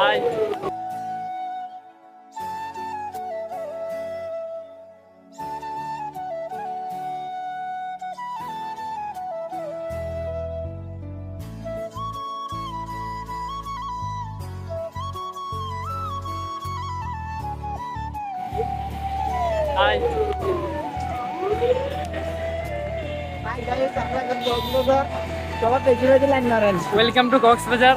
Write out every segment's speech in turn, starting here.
Hi hi welcome to Cox's Bazar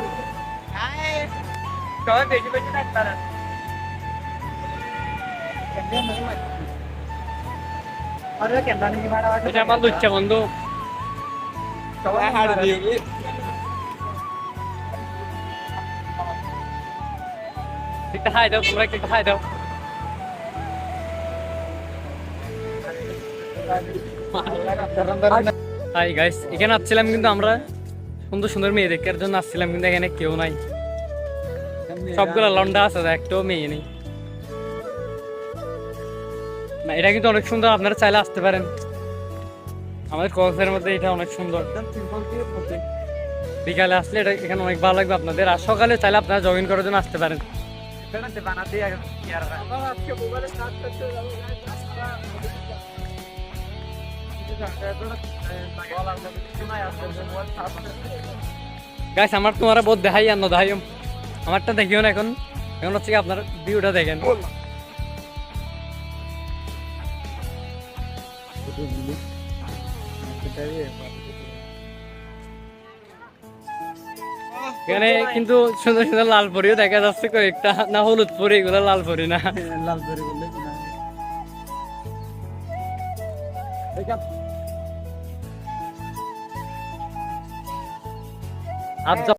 আমার বন্ধু সবাই দিয়ে একটা হাই দাও তোমরা একটা হাই দাও হাই গাইস এখানে আসছিলাম কিন্তু আমরা সুন্দর সুন্দর মেয়ে দেখার জন্য আসছিলাম কিন্তু এখানে কেউ নাই। সবগুলো লন্ডা আছে একটাও মেয়ে নেই। না, এটা কিন্তু অনেক সুন্দর, আপনারা চাইলে আসতে পারেন। আমাদের কক্সের মধ্যে এটা অনেক সুন্দর। বিকালে আসলে এটা এখানে অনেক ভালো লাগবে আপনাদের, আর সকালে চাইলে আপনারা জগিং করার জন্য আসতে পারেন। গাইস আমার তোমার বহুত দেখাই আর না দেখাই আমারটা দেখিও না এখন। এখন হচ্ছে কি আপনার ভিউটা দেখেন। এখানে কিন্তু সুন্দর সুন্দর লাল পরিও দেখা যাচ্ছে কয়েকটা। না হলুদ পরি এগুলো লাল পরি না। লাল করে বললে আর